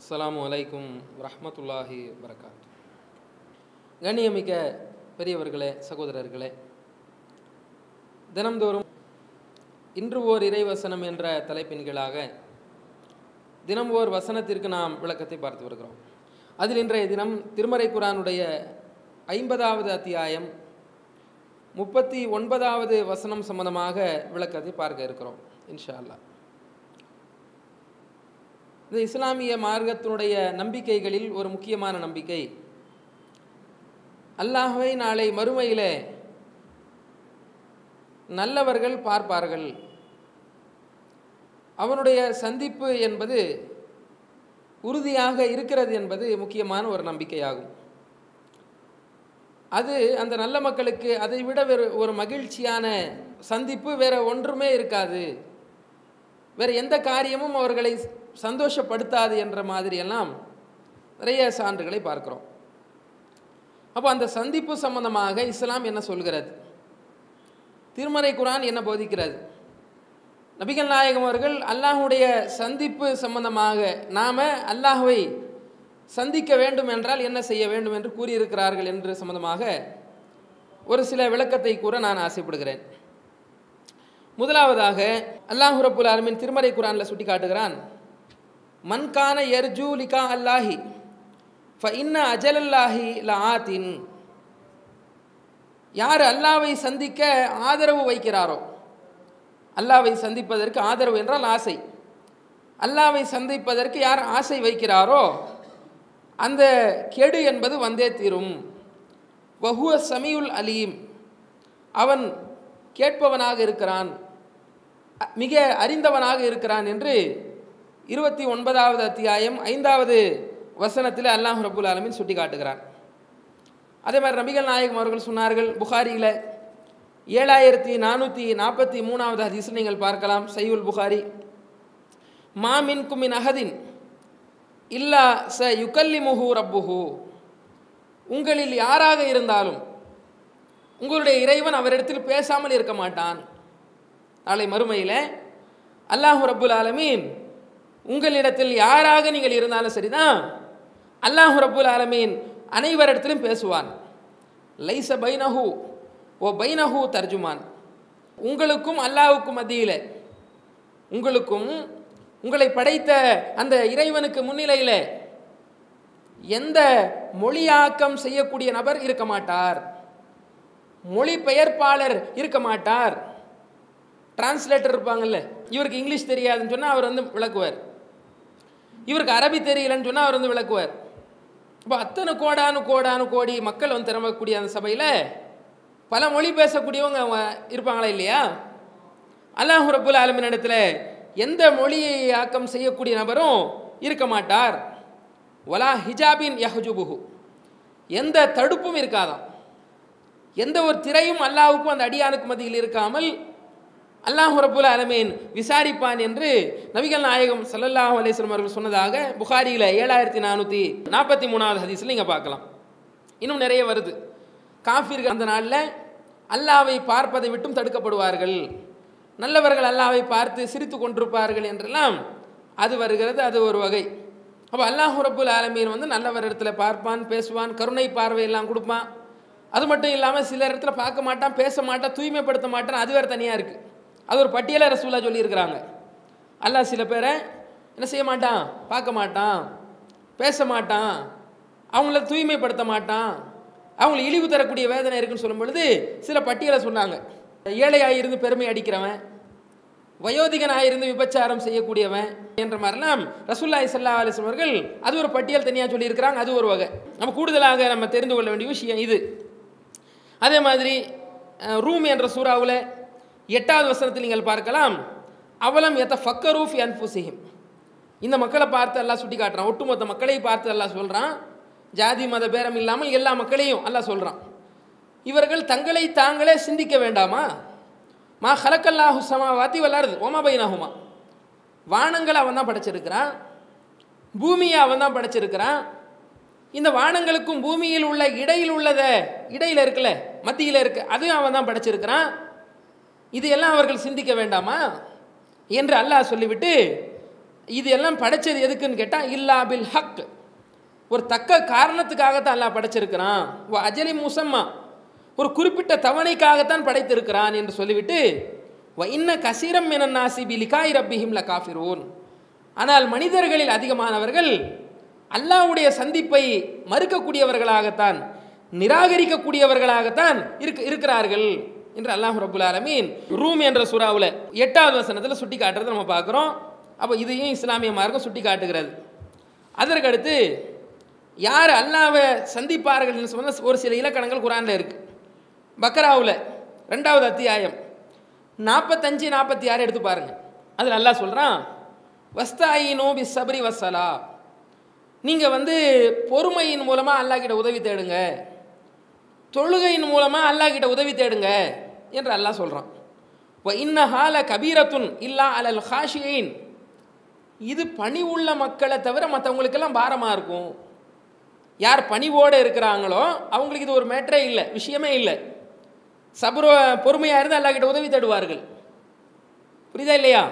அஸ்லாம் வலைக்கும் ரஹமத்துல்லாஹி வரகாத் கண்ணியமிக்க பெரியவர்களே சகோதரர்களே தினம்தோறும் இன்று ஓர் இறைவசனம் என்ற தலைப்பின் கீழாக தினம் ஓர் வசனத்திற்கு நாம் விளக்கத்தை பார்த்து வருகிறோம். அதில் இன்றைய தினம் திருமறை குரானுடைய ஐம்பதாவது அத்தியாயம் முப்பத்தி ஒன்பதாவது வசனம் சம்பந்தமாக விளக்கத்தை பார்க்க இருக்கிறோம் இன்ஷா அல்லாஹ். இந்த இஸ்லாமிய மார்க்கத்தினுடைய நம்பிக்கைகளில் ஒரு முக்கியமான நம்பிக்கை. அல்லாஹுவை நாளை மறுமையில் நல்லவர்கள் பார்ப்பார்கள். அவனுடைய சந்திப்பு என்பது உறுதியாக இருக்கிறது என்பது முக்கியமான ஒரு நம்பிக்கையாகும். அது அந்த நல்ல மக்களுக்கு அதை விட வேறு ஒரு மகிழ்ச்சியான சந்திப்பு வேற ஒன்றுமே இருக்காது. வேறு எந்த காரியமும் அவர்களை சந்தோஷப்படுத்தாது என்ற மாதிரியெல்லாம் நிறைய சான்றுகளை பார்க்குறோம். அப்போ அந்த சந்திப்பு சம்பந்தமாக இஸ்லாம் என்ன சொல்கிறது? திருமறை குரான் என்ன போதிக்கிறது? நபிகள் நாயகம் அவர்கள் அல்லாஹுடைய சந்திப்பு சம்பந்தமாக நாம் அல்லாஹுவை சந்திக்க வேண்டும் என்றால் என்ன செய்ய வேண்டும் என்று கூறியிருக்கிறார்கள் என்று சம்பந்தமாக ஒரு சில விளக்கத்தை கூற நான் ஆசைப்படுகிறேன். முதலாவதாக அல்லாஹு ரப்புல் ஆலமின் திருமறை குரானில் சுட்டி காட்டுகிறான். மன்கான எர்ஜூ லிகா அல்லாஹி ஃப இன்ன அஜலல்லாஹி ல ஆத்தின். யார் அல்லாவை சந்திக்க ஆதரவு வைக்கிறாரோ அல்லாவை சந்திப்பதற்கு ஆதரவு என்றால் ஆசை. அல்லாவை சந்திப்பதற்கு யார் ஆசை வைக்கிறாரோ அந்த கெடு என்பது வந்தே தீரும். வஹுவ சமியுல் அலீம். அவன் கேட்பவனாக இருக்கிறான். மிக அறிந்தவனாக இருக்கிறான் என்று இருபத்தி ஒன்பதாவது அத்தியாயம் ஐந்தாவது வசனத்தில் அல்லாஹ் ரபுல் ஆலமின் சுட்டி காட்டுகிறான் அதே மாதிரி நபிகள் நாயகம் அவர்கள் சொன்னார்கள் புகாரியில் ஏழாயிரத்தி நானூற்றி நாற்பத்தி மூணாவது ஹதீஸில் நீங்கள் பார்க்கலாம் சையுல் புகாரி. மாமின் குமின் அகதின் இல்லா ச யுக்கல்லி முஹு ரப்புஹு. உங்களில் யாராக இருந்தாலும் உங்களுடைய இறைவன் அவரிடத்தில் பேசாமல் இருக்க மாட்டான். நாளை மறுமையில் அல்லாஹு ரப்புல் ஆலமீன் உங்களிடத்தில் யாராக நீங்கள் இருந்தாலும் சரிதான். அல்லாஹு ரப்புல் ஆலமீன் அனைவரிடத்திலும் பேசுவான். லைச பைனஹு ஓ பைனஹு தர்ஜுமான். உங்களுக்கும் அல்லாஹுக்கும் மத்தியில் உங்களுக்கும் உங்களை படைத்த அந்த இறைவனுக்கு முன்னிலையில் எந்த மொழியாக்கம் செய்யக்கூடிய நபர் இருக்க மாட்டார். மொழிபெயர்ப்பாளர் இருக்க மாட்டார். டிரான்ஸ்லேட்டர் இருப்பாங்கல்ல இவருக்கு இங்கிலீஷ் தெரியாதுன்னு சொன்னால் அவர் வந்து விளக்குவார். இவருக்கு அரபி தெரியலன்னு சொன்னால் அவர் வந்து விளக்குவார். இப்போ அத்தனை கோடானு கோடானு கோடி மக்கள் வந்து திறமக்கூடிய அந்த சபையில் பல மொழி பேசக்கூடியவங்க இருப்பாங்களா இல்லையா? அல்லாஹு ரபுல் ஆலமின் இடத்துல எந்த மொழியை ஆக்கம் செய்யக்கூடிய நபரும் இருக்க மாட்டார். ஒலா ஹிஜாபின் யஹஜுபுஹு. எந்த தடுப்பும் இருக்காதாம். எந்த ஒரு திரையும் அல்லாவுக்கும் அந்த அடியானுக்கு மத்தியில் இருக்காமல் அல்லாஹ் ரபுல் அலமீன் விசாரிப்பான் என்று நபிகள் நாயகம் சல்லல்லாஹ் அலேஸ்வரம் அவர்கள் சொன்னதாக புகாரியில் ஏழாயிரத்தி நானூற்றி நாற்பத்தி மூணாவது ஹதீஸில் நீங்கள் பார்க்கலாம். இன்னும் நிறைய வருது. காஃபிர்கள் அந்த நாளில் அல்லாவை பார்ப்பதை விட்டும் தடுக்கப்படுவார்கள். நல்லவர்கள் அல்லாவை பார்த்து சிரித்து கொண்டிருப்பார்கள் என்றெல்லாம் அது வருகிறது அது ஒரு வகை. அப்போ அல்லாஹ் ரபுல் ஆலமீன் வந்து நல்லவர் இடத்துல பார்ப்பான் பேசுவான் கருணை பார்வையெல்லாம் கொடுப்பான். அது மட்டும் இல்லாமல் சில இடத்துல பார்க்க மாட்டான் பேச மாட்டான் தூய்மைப்படுத்த மாட்டான் அது வேறு தனியாக இருக்குது அது ஒரு பட்டியலை ரசூலா சொல்லியிருக்கிறாங்க. அல்லாஹ் சில பேரை என்ன செய்ய மாட்டான்? பார்க்க மாட்டான். பேச மாட்டான். அவங்கள தூய்மைப்படுத்த மாட்டான். அவங்களை இழிவு தரக்கூடிய வேதனை இருக்குன்னு சொல்லும் பொழுது சில பட்டியலை சொன்னாங்க. ஏழையாக இருந்து பெருமை அடிக்கிறவன் வயோதிகனாக இருந்து விபச்சாரம் செய்யக்கூடியவன் என்ற மாதிரிலாம் ரசூல்லாய் சல்லா அலிஸ்லம் அவர்கள் அது ஒரு பட்டியல் தனியாக சொல்லியிருக்கிறாங்க. அது ஒரு வகை. நம்ம கூடுதலாக நம்ம தெரிந்து கொள்ள வேண்டிய விஷயம் இது. அதே மாதிரி ரூம் என்ற சூறாவில் எட்டாவது வசனத்தில் நீங்கள் பார்க்கலாம். அவலம் எத்த ஃபக்கரூஃப் அன்புசிஹிம் இந்த மக்களை பார்த்து எல்லாம் சுட்டி காட்டுறான் ஒட்டுமொத்த மக்களை பார்த்து எல்லாம் சொல்கிறான் ஜாதி மத பேரம் இல்லாமல் எல்லா மக்களையும் எல்லாம் சொல்கிறான் இவர்கள் தங்களை தாங்களே சிந்திக்க வேண்டாமா? மா ஹலக்கல்லாஹு சமாவாத்தி வல்லாருது ஓமா பைனாகுமா வானங்களை அவன் தான் படைச்சிருக்கிறான். பூமியை அவன் தான் படைச்சிருக்கிறான். இந்த வானங்களுக்கும் பூமியில் உள்ள இடையில் உள்ளதை இடையில் இருக்குல்ல மத்தியில் இருக்குது அதையும் அவன் தான் படைச்சிருக்கிறான். இது எல்லாம் அவர்கள் சிந்திக்க வேண்டாமா? என்று அல்லாஹ் சொல்லிவிட்டு இது எல்லாம் படைச்சது எதுக்குன்னு கேட்டால் இல்லா பில் ஹக். ஒரு தக்க காரணத்துக்காகத்தான் அல்லாஹ் படைச்சிருக்கிறான். ஓ அஜலி முசம்மா. ஒரு குறிப்பிட்ட தவணைக்காகத்தான் படைத்திருக்கிறான் என்று சொல்லிவிட்டு வ இன்ன கசீரம் என நாசி பி லிகாய் ரப்பிஹிம் ல காஃபிரோன். ஆனால் மனிதர்களில் அதிகமானவர்கள் அல்லாஹ்வுடைய சந்திப்பை மறுக்கக்கூடியவர்களாகத்தான் நிராகரிக்கக்கூடியவர்களாகத்தான் இருக்க இருக்கிறார்கள். என்று அல்லாஹ் ரபுல் ஆலமீன் ரூம் என்ற சுறாவில் எட்டாவது வசனத்தில் சுட்டி காட்டுறதை நம்ம பார்க்குறோம். அப்போ இதையும் இஸ்லாமிய மார்க்கம் சுட்டி காட்டுகிறது. அதற்கடுத்து யார் அல்லாவை சந்திப்பார்கள் சொன்ன ஒரு சில இலக்கணங்கள் குரானில் இருக்குது பக்ராவில் ரெண்டாவது அத்தியாயம் நாற்பத்தஞ்சு நாற்பத்தி ஆறு எடுத்து பாருங்கள் அதில் நல்லா சொல்கிறான் வஸ்தாயினோ பி சபரி வசலா நீங்கள் வந்து பொறுமையின் மூலமாக அல்லாஹ்கிட்ட உதவி தேடுங்க. தொழுகையின் மூலமாக அல்லாஹ் கிட்ட உதவி தேடுங்க என்று அல்லாஹ் சொல்கிறான் இப்போ இன்ன ஹால கபீரத்துன் இல்லா அலல் ஹாஷியின். இது பணி உள்ள மக்களை தவிர மற்றவங்களுக்கெல்லாம் பாரமாக இருக்கும். யார் பணிவோடு இருக்கிறாங்களோ அவங்களுக்கு இது ஒரு மேட்டரே இல்லை விஷயமே இல்லை. சபுர பொறுமையாக இருந்து அல்லாஹ் கிட்ட உதவி தேடுவார்கள். புரியுதா இல்லையா?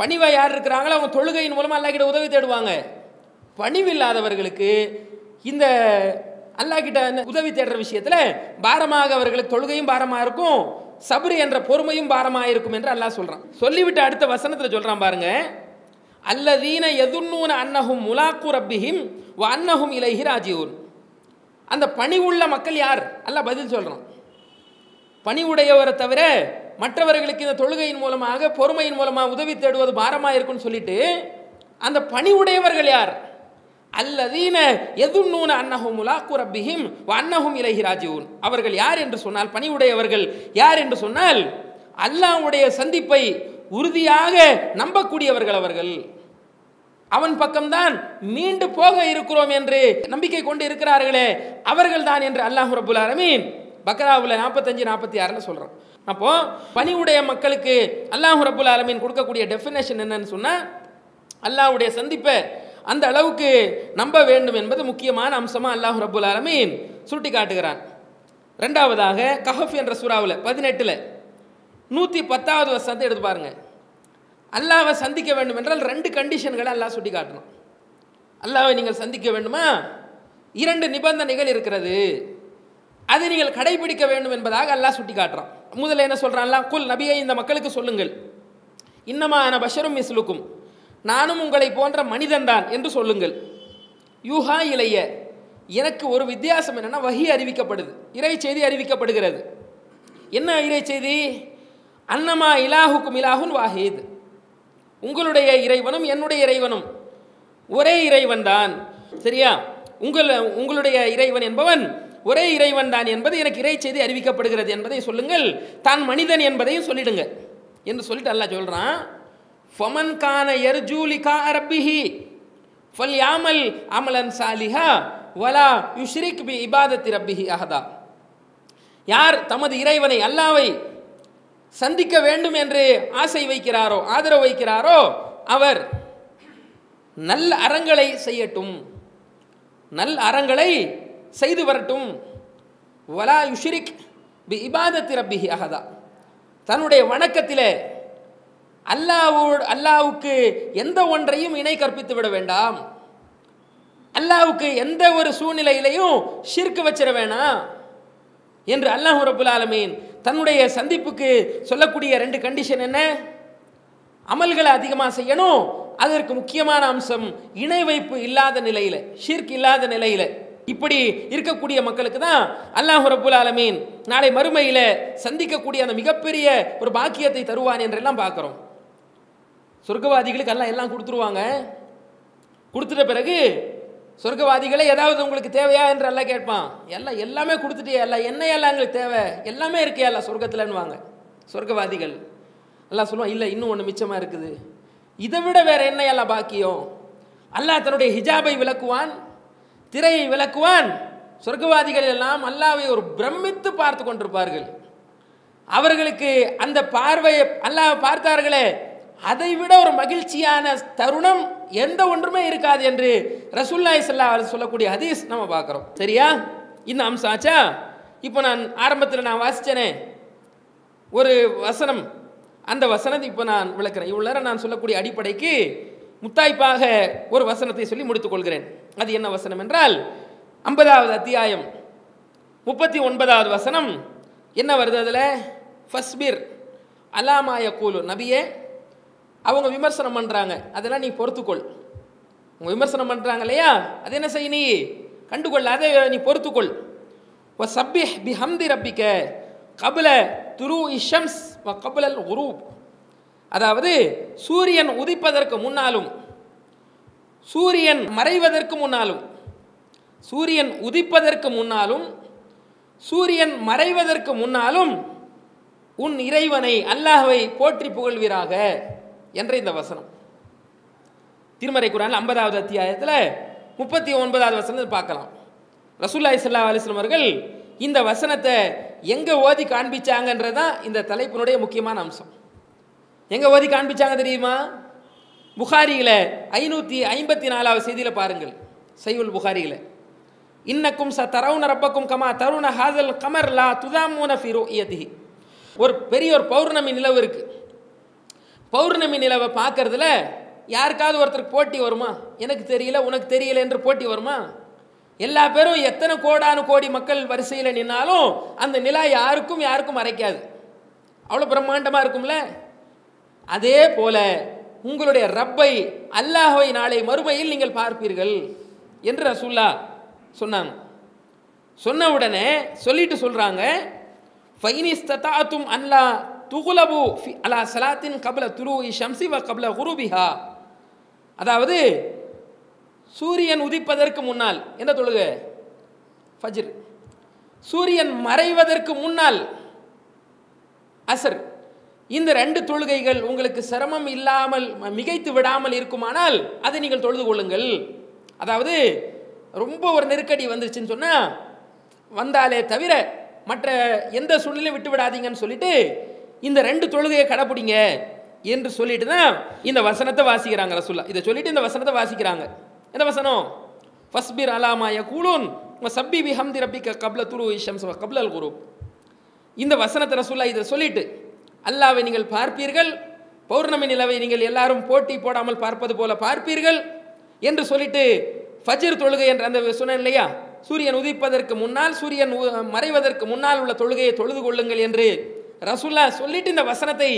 பணிவாக யார் இருக்கிறாங்களோ அவங்க தொழுகையின் மூலமாக அல்லாஹ் கிட்ட உதவி தேடுவாங்க. பணிவில்லாதவர்களுக்கு இந்த அல்லாஹ் கிட்ட உதவி தேடுற விஷயத்தில் பாரமாக அவர்களுக்கு தொழுகையும் பாரமாக இருக்கும் சபரி என்ற பொறுமையும் பாரமாக இருக்கும் என்று அல்லாஹ் சொல்கிறான் சொல்லிவிட்டு அடுத்த வசனத்தில் சொல்கிறான் பாருங்க. அல்லதீன எதுன்னூன அன்னஹும் முலாக்கு ரப்பிஹிம் வ அன்னஹும் இலகி ராஜியூன் அந்த பணிவுள்ள மக்கள் யார்? அல்ல பதில் சொல்கிறான் பணிவுடையவரை தவிர மற்றவர்களுக்கு இந்த தொழுகையின் மூலமாக பொறுமையின் மூலமாக உதவி தேடுவது பாரமாக இருக்குன்னு சொல்லிட்டு அந்த பணி உடையவர்கள் யார்? அல்லதீன எதுன்னூன அன்னஹும் முலாக்கு ரப்பிஹிம் வ அன்னஹும் இலகி ராஜீவன் அவர்கள் யார் என்று சொன்னால் பணிவுடையவர்கள். யார் என்று சொன்னால் அல்லாஹ்வுடைய சந்திப்பை உறுதியாக நம்பக்கூடியவர்கள் அவர்கள். அவன் பக்கம்தான் மீண்டு போக இருக்கிறோம் என்று நம்பிக்கை கொண்டு இருக்கிறார்களே. அவர்கள் தான் என்று அல்லாஹ் ரபுல் அரமீன் பக்ராவில் நாற்பத்தஞ்சு நாற்பத்தி ஆறில் சொல்கிறான் அப்போ பணிவுடைய மக்களுக்கு அல்லாஹ் ரபுல் ஆலமீன் கொடுக்கக்கூடிய டெஃபினேஷன் என்னன்னு சொன்னால் அல்லாஹ்வுடைய சந்திப்பை அந்த அளவுக்கு நம்ப வேண்டும் என்பது முக்கியமான அம்சமாக அல்லாஹ் ரபுல் ஆலமீன் சுட்டி காட்டுகிறான் ரெண்டாவதாக கஹஃப் என்ற சூறாவில் பதினெட்டில் நூற்றி பத்தாவது வருஷத்தை எடுத்து பாருங்கள் அல்லாவை சந்திக்க வேண்டும் என்றால் ரெண்டு கண்டிஷன்களை அல்லாஹ் சுட்டி காட்டணும் அல்லாவை நீங்கள் சந்திக்க வேண்டுமா? இரண்டு நிபந்தனைகள் இருக்கிறது. அதை நீங்கள் கடைபிடிக்க வேண்டும் என்பதாக அல்லாஹ் சுட்டி காட்டுறான் முதல்ல என்ன சொல்கிறான் அல்லாஹ் குல் நபியை இந்த மக்களுக்கு சொல்லுங்கள். இன்னமா ஆன பஷரும் மிஸ்லுக்கும். நானும் உங்களை போன்ற மனிதன்தான் என்று சொல்லுங்கள். யூஹா இளைய எனக்கு ஒரு வித்தியாசம் என்னென்னா வகி அறிவிக்கப்படுது. இறை செய்தி அறிவிக்கப்படுகிறது. என்ன இறை செய்தி? அன்னமா இலாஹுக்கும் இலாஹுன் வாஹித். உங்களுடைய இறைவனும் என்னுடைய இறைவனும் ஒரே இறைவன் தான். சரியா? உங்கள் உங்களுடைய இறைவன் என்பவன் ஒரே இறைவன் தான் என்பது எனக்கு இறை செய்தி அறிவிக்கப்படுகிறது என்பதை சொல்லுங்கள். தான் மனிதன் என்பதையும் சொல்லிடுங்க. என்று சொல்லிட்டு அல்ல சொல்கிறான் ஃபமன் கான எர்ஜூலிகா ரப்பிஹி ஃபல் யாமல் அமலன் சாலிஹா வலா யுஷ்ரிக் பி இபாதத்தி ரப்பிஹி அஹதா யார் தமது இறைவனை அல்லாவை சந்திக்க வேண்டும் என்று ஆசை வைக்கிறாரோ ஆதரவு வைக்கிறாரோ அவர் நல்ல அறங்களை செய்யட்டும். நல் அறங்களை செய்து வரட்டும். வலா யுஷ்ரிக் பி இபாதத்தி ரப்பிஹி அஹதா. தன்னுடைய வணக்கத்திலே அல்லாவோடு அல்லாவுக்கு எந்த ஒன்றையும் இணை கற்பித்து விட வேண்டாம். அல்லாவுக்கு எந்த ஒரு சூழ்நிலையிலையும் ஷிர்க்கு வச்சிட வேணாம் என்று அல்லாஹ் ரபுல் ஆலமீன் தன்னுடைய சந்திப்புக்கு சொல்லக்கூடிய ரெண்டு கண்டிஷன் என்ன? அமல்களை அதிகமாக செய்யணும். அதற்கு முக்கியமான அம்சம் இணை வைப்பு இல்லாத நிலையில் ஷிர்க் இல்லாத நிலையில். இப்படி இருக்கக்கூடிய மக்களுக்கு தான் அல்லாஹ் ரபுல் ஆலமீன் நாளை மறுமையில் சந்திக்கக்கூடிய அந்த மிகப்பெரிய ஒரு பாக்கியத்தை தருவான் என்றெல்லாம் பார்க்குறோம். சொர்க்கவாதிகளுக்கு எல்லாம் எல்லாம் கொடுத்துருவாங்க. கொடுத்துட்ட பிறகு சொர்க்கவாதிகளே ஏதாவது உங்களுக்கு தேவையா என்று எல்லாம் கேட்பான். எல்லாம் எல்லாமே கொடுத்துட்டே எல்லாம் என்ன எல்லாம் எங்களுக்கு தேவை? எல்லாமே இருக்கே எல்லாம் சொர்க்கத்தில்னுவாங்க சொர்க்கவாதிகள். எல்லாம் சொல்லுவான் இல்லை இன்னும் ஒன்று மிச்சமாக இருக்குது. இதை விட வேறு என்ன எல்லாம் பாக்கியம்? அல்லாஹ் தன்னுடைய ஹிஜாபை விளக்குவான் திரையை விளக்குவான். சொர்க்கவாதிகள் எல்லாம் அல்லாவை ஒரு பிரமித்து பார்த்து கொண்டிருப்பார்கள். அவர்களுக்கு அந்த பார்வையை அல்லாஹ் பார்த்தார்களே அதை விட ஒரு மகிழ்ச்சியான தருணம் எந்த ஒன்றுமே இருக்காது என்று ரசூல்லாய் சல்லா சொல்லக்கூடிய ஹதீஸ் நம்ம பார்க்குறோம். சரியா? இந்த அம்சம் ஆச்சா? இப்போ நான் ஆரம்பத்தில் நான் வாசித்தேனே ஒரு வசனம். அந்த வசனத்தை இப்போ நான் விளக்குறேன். இவ்வளோ நேரம் நான் சொல்லக்கூடிய அடிப்படைக்கு முத்தாய்ப்பாக ஒரு வசனத்தை சொல்லி முடித்துக்கொள்கிறேன் அது என்ன வசனம் என்றால் ஐம்பதாவது அத்தியாயம் முப்பத்தி ஒன்பதாவது வசனம். என்ன வருது அதில்? ஃபஸ்பிர் அலாமாய கூலு நபியே அவங்க விமர்சனம் பண்ணுறாங்க அதெல்லாம் நீ பொறுத்துக்கொள். அவங்க விமர்சனம் பண்ணுறாங்க இல்லையா? அது என்ன செய்ய நீ? கண்டுகொள். அதை நீ பொறுத்துக்கொள். ஓ சப்பி பி ஹம்தி ரப்பிக்க கபல துரு இஷம்ஸ் வ கபலல் உரூப் அதாவது சூரியன் உதிப்பதற்கு முன்னாலும் சூரியன் மறைவதற்கு முன்னாலும் சூரியன் உதிப்பதற்கு முன்னாலும் சூரியன் மறைவதற்கு முன்னாலும் உன் இறைவனை அல்லாஹ்வை போற்றி புகழ்வீராக. என்ற இந்த வசனம். திருமறை குரான் ஐம்பதாவது அத்தியாயத்தில் முப்பத்தி ஒன்பதாவது வசனத்தை பார்க்கலாம். ரசூல்லாய் சல்லா அலிஸ்லம் அவர்கள் இந்த வசனத்தை எங்கே ஓதி காண்பிச்சாங்கன்றது தான் இந்த தலைப்பினுடைய முக்கியமான அம்சம். எங்கே ஓதி காண்பிச்சாங்க தெரியுமா? புகாரியில் ஐநூற்றி ஐம்பத்தி நாலாவது செய்தியில் பாருங்கள். சைவுல் புகாரியில். இன்னக்கும் ச தரவுன ரப்பக்கும் கமா தருண ஹாதல் கமர் லா துதாமூன ஃபிரோ இயதிஹி ஒரு பெரிய ஒரு பௌர்ணமி நிலவு இருக்குது பௌர்ணமி நிலவை பார்க்கறதுல யாருக்காவது ஒருத்தருக்கு போட்டி வருமா? எனக்கு தெரியல உனக்கு தெரியல என்று போட்டி வருமா? எல்லா பேரும் எத்தனை கோடானு கோடி மக்கள் வரிசையில் நின்னாலும் அந்த நிலா யாருக்கும் யாருக்கும் மறைக்காது அவ்வளோ பிரம்மாண்டமாக இருக்கும்ல? அதே போல உங்களுடைய ரப்பை அல்லாஹை நாளை மறுமையில் நீங்கள் பார்ப்பீர்கள் என்று ரசூல்லா சொன்னாங்க. சொன்ன உடனே சொல்லிட்டு சொல்கிறாங்க ஃபைனிஸ்தத்தாத்தும் அல்லா துகுலபு ஃபி அலா சலாத்தின் கபல துரு ஷம்சி வ கபல குருபிஹா. அதாவது சூரியன் உதிப்பதற்கு முன்னால் என்ன தொழுக? ஃபஜிர். சூரியன் மறைவதற்கு முன்னால் அசர் இந்த ரெண்டு தொழுகைகள் உங்களுக்கு சிரமம் இல்லாமல் மிகைத்து விடாமல் இருக்குமானால் அதை நீங்கள் தொழுது கொள்ளுங்கள். அதாவது ரொம்ப ஒரு நெருக்கடி வந்துருச்சுன்னு சொன்னால் வந்தாலே தவிர மற்ற எந்த சூழ்நிலையும் விட்டு விடாதீங்கன்னு சொல்லிட்டு இந்த ரெண்டு தொழுகையை கடைப்பிடிங்க என்று சொல்லிட்டு தான் இந்த வசனத்தை வாசிக்கிறாங்க ரசுல்லா இதை சொல்லிட்டு இந்த வசனத்தை வாசிக்கிறாங்க. என்ன வசனம்? ஃபஸ்பிர் அலாமாய கூலூன் சப்பி பிஹம்தி ரப்பிக்க கப்ல துரு இஷம்ஸ் கப்லல் குரு இந்த வசனத்தை ரசுல்லா இதை சொல்லிட்டு அல்லாவை நீங்கள் பார்ப்பீர்கள் பௌர்ணமி நிலவை நீங்கள் எல்லாரும் போட்டி போடாமல் பார்ப்பது போல பார்ப்பீர்கள் என்று சொல்லிட்டு ஃபஜ்ர் தொழுகை என்ற அந்த சொன்னேன் இல்லையா? சூரியன் உதிப்பதற்கு முன்னால் சூரியன் உ- மறைவதற்கு முன்னால் உள்ள தொழுகையை தொழுது கொள்ளுங்கள் என்று ரசுல்லா சொல்லிட்டு இந்த வசனத்தை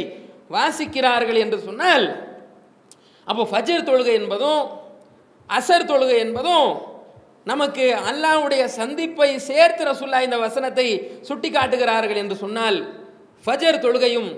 வாசிக்கிறார்கள் என்று சொன்னால் அப்போ ஃபஜ்ர் தொழுகை என்பதும் அசர் தொழுகை என்பதும் நமக்கு அல்லாஹ்வுடைய சந்திப்பை சேர்த்து ரசுல்லா இந்த வசனத்தை சுட்டி காட்டுகிறார்கள் என்று சொன்னால் ஃபஜர் தொழுகையும்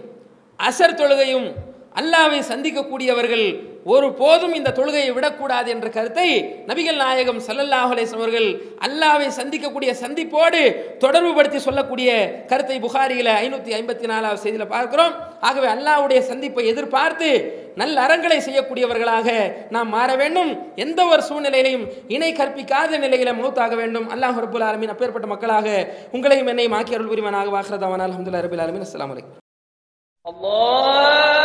அசர் தொழுகையும் அல்லாவை சந்திக்கக்கூடியவர்கள் ஒரு போதும் இந்த தொழுகையை விடக்கூடாது என்ற கருத்தை நபிகள் நாயகம் சல்லல்லாஹுலேஸ் அவர்கள் அல்லாவை சந்திக்கக்கூடிய சந்திப்போடு தொடர்புபடுத்தி சொல்லக்கூடிய கருத்தை புகாரியில் ஐநூற்றி ஐம்பத்தி நாலாவது செய்தியில் பார்க்கிறோம். ஆகவே அல்லாவுடைய சந்திப்பை எதிர்பார்த்து நல்ல அறங்களை செய்யக்கூடியவர்களாக நாம் மாற வேண்டும். எந்த ஒரு சூழ்நிலையிலையும் இணை கற்பிக்காத நிலையில மௌத்தாக வேண்டும். அல்லாஹ் ரபுல் ஆலமின் அப்பேற்பட்ட மக்களாக உங்களையும் என்னையும் ஆக்கி அருள் புரிவனாக. வாகிறதாவான அலமதுல்லா ரபுல் ஆலமின். அஸ்லாம் வலைக்கம் Allah